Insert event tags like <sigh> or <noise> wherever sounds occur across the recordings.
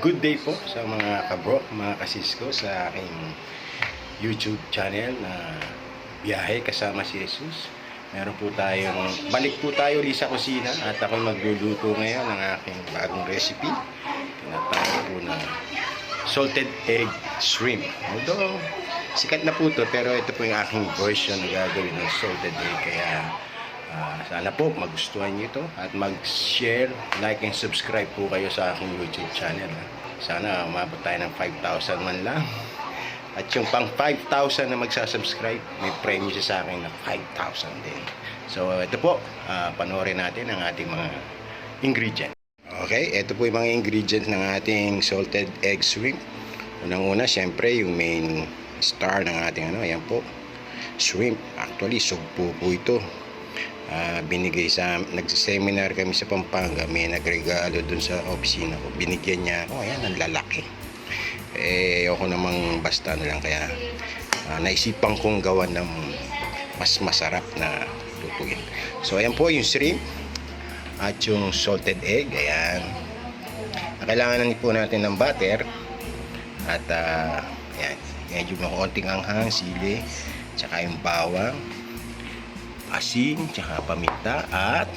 Good day po sa mga kabro, mga kasisko sa aking YouTube channel na biyahe kasama si Jesus. Meron po tayong, balik po tayo ulit sa kusina at ako magluluto ngayon ng aking bagong recipe. Tinatawag po na salted egg shrimp. Although, sikat na po to pero ito po yung aking version na gagawin ng salted egg. Kaya ah, sana po magustuhan niyo ito at mag-share, like and subscribe po kayo sa aking YouTube channel. ha. Sana umabot tayo ng 5,000 man lang. At yung pang 5,000 na magsasubscribe, may premium siya sa akin na 5,000 din. So ito po, ah, panoorin natin ang ating mga ingredient. Okay, ito po yung mga ingredients ng ating salted egg shrimp. Unang-una, syempre, yung main star ng ating ano, ayan po, shrimp. Actually, sugpo po ito. Ah, binigay sa, nag-seminar kami sa Pampanga, may nagregalo dun sa opisina ko. Binigyan niya ako, ayan, ang lalaki. Eh, ako namang basta na lang, kaya ah, naisipan kong gawa ng mas masarap na lutuin. So, ayan po yung shrimp at yung salted egg, ayan. Kailangan po natin ng butter at ah, ayan, medyo konting anghang, sili, tsaka yung bawang, asin, tsaka paminta at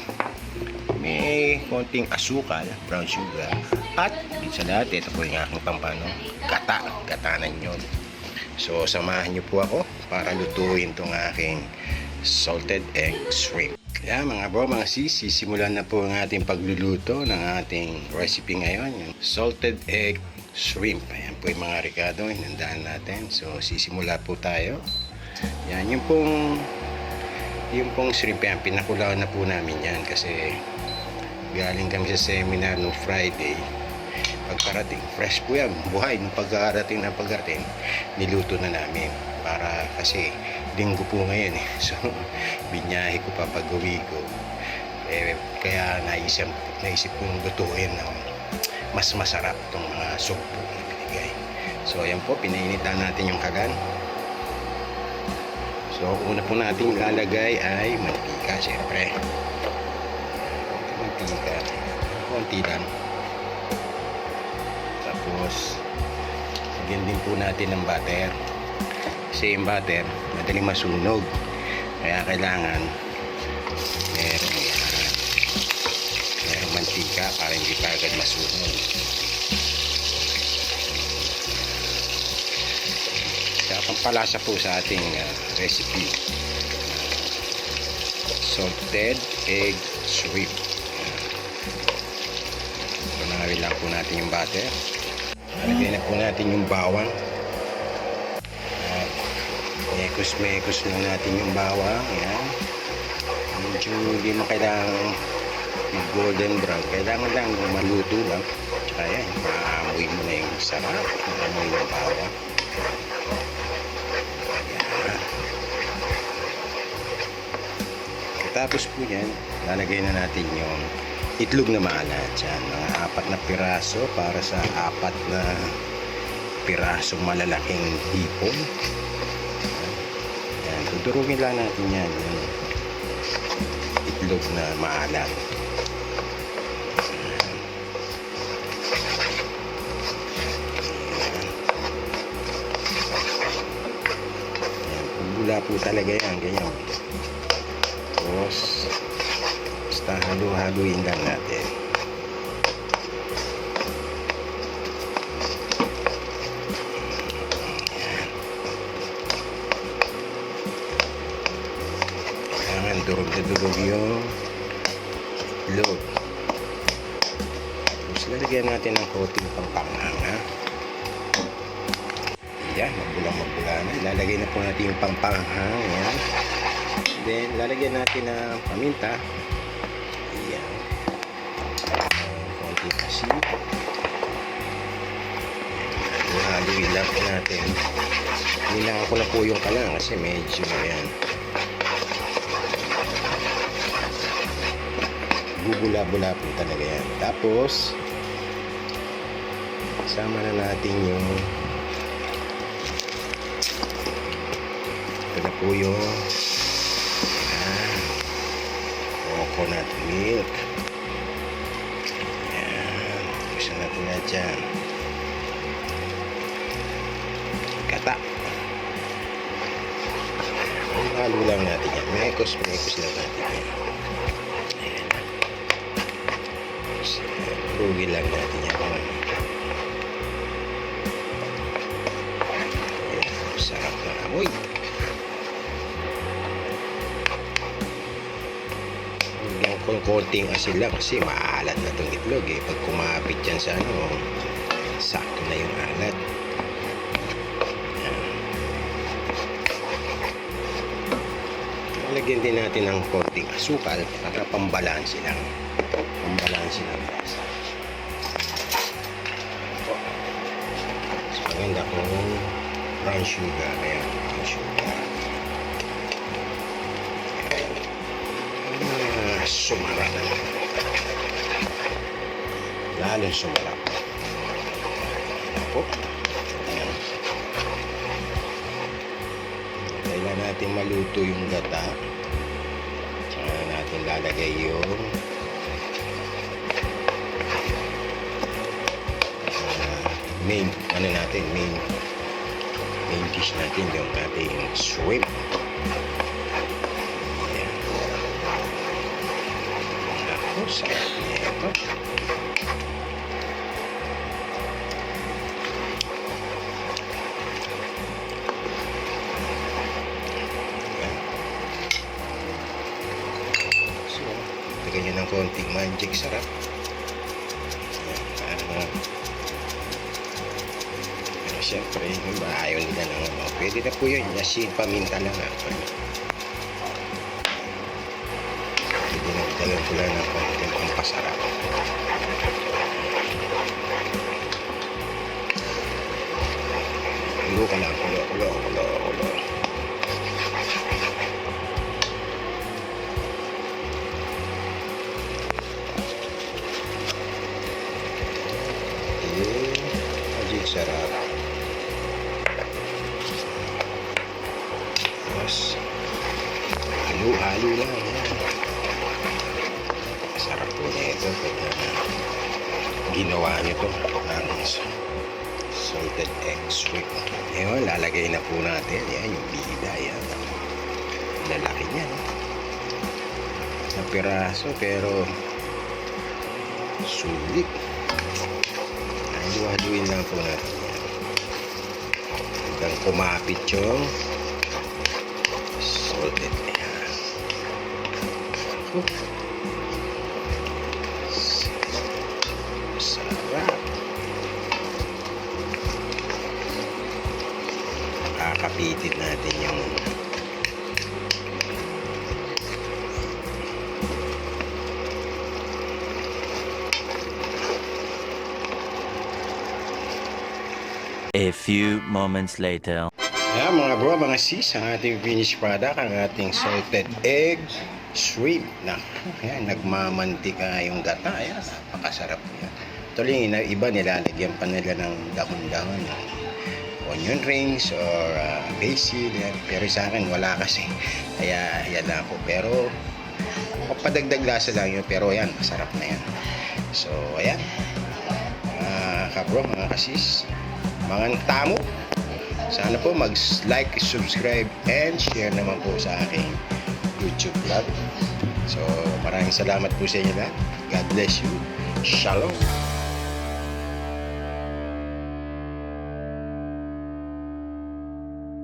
may konting asukal, brown sugar. At sa lahat, ito po yung aking pampano gata, gatanan yun so samahan niyo po ako para lutuin tong aking salted egg shrimp. Kaya mga bro, mga sis, sisimulan na po ang ating pagluluto ng ating recipe ngayon yung salted egg shrimp. Ayan po yung mga ricado, hinandaan natin. So sisimula po tayo. Yan, yung pong yung pong shrimp yan, pinakulaw na po namin yan kasi galing kami sa seminar no Friday. Pagkarating fresh po yan. Buhay nung pagkarating na pagkarating niluto na namin para kasi linggo po ngayon eh. <laughs> So binyahe ko pa pag uwi ko. Eh, kaya naisip, naisip kong lutuin ng mas masarap tong mga sugpo na binigay. So ayan po pinainitan natin yung kagan so una po natin lalagay ay mantika syempre. Mantika. Konti lang. Tapos lagyan din po natin ng butter. Kasi yung butter madaling masunog. Kaya kailangan meron yan. Meron mantika para hindi pa agad masunog pampalasa po sa ating ah, recipe salted egg shrimp Panawin lang po natin yung butter. Lagyan na po natin yung bawang. At mekos-mekos lang natin yung bawang. Ayan. Medyo hindi mo kailangan mag golden brown. Kailangan lang maluto lang. Tsaka yan, maamoy mo na yung sarap. Maamoy ng bawang. Tapos po yan, lalagay na natin yung itlog na maalat yan. Mga apat na piraso para sa apat na pirasong malalaking hipon. Yan, tudurugin lang natin yan. Yung itlog na maalat. Yan, bula po talaga yan, ganyan. Halu-haluin lang natin. Kailangan durog na durog yung itlog. Tapos lalagyan natin ng coating pangpanghang ha. Yan, mabulang mabula na. Ilalagay na po natin yung pangpanghang. Yan. Then, lalagyan natin ng paminta. Haluin lang po natin. Nilangan ko na po yung kalang kasi medyo ayan. Bubula-bula po talaga yan. Tapos, sama na natin yung ito na po yung Ayan. Coconut milk. aja kata. Lalu ulang hatinya mekos mekos lang natin yan ayan rugi lang natin yan sarap kung konting asin lang kasi maalat na itong itlog eh. Pag kumapit yan sa ano, sakto na yung alat. Lagyan din natin ng konting asukal para pambalansi lang. Pambalansi lang. So, maganda kung brown sugar. Ayan, brown sugar. Ah, sumarap. Lalong sumarap. Ako. Ayan. Kailan natin maluto yung gata. Tsaka natin lalagay yung ah, main, ano natin, main main dish natin yung ating shrimp. Niya ito. So, lagyan ng konting magic sarap. Para pero syempre, yung iba ayaw nila ng ano. Pwede na po yun. Asin, paminta lang ha. Pwede na ko lang ng pampasarap. Kulo ka lang. Kulo, kulo, kulo, kulo. Eh, magic sarap. Tapos, halo-halo lang. Yan. Ito. Ginawa nyo to ng salted egg shrimp. Ngayon, lalagay na po natin. Yan, yung bida. Yan. Lalaki niya. No? Na piraso, pero sulit. Haluin lang po natin. Hanggang kumapit yung salted egg. Huh. Sarap. Kakapitin natin yung A few moments later. Ayan mga bro, mga sis, ang ating finished product, ang ating salted egg shrimp. Na, ayan, nagmamantika yung gata. Ayan, napakasarap yan. Tuloy, na iba nilalagyan pa nila ng dahon-dahon. Onion rings or uh, basil. Yan. Pero sa akin, wala kasi. Kaya, yan lang ako. Pero, papadagdag lasa lang yun. Pero yan, masarap na yan. So, ayan. Mga kabro, mga kasis, mga tamo, sana po mag-like, subscribe, and share naman po sa aking YouTube vlog. So, maraming salamat po sa inyo lahat. God bless you. Shalom.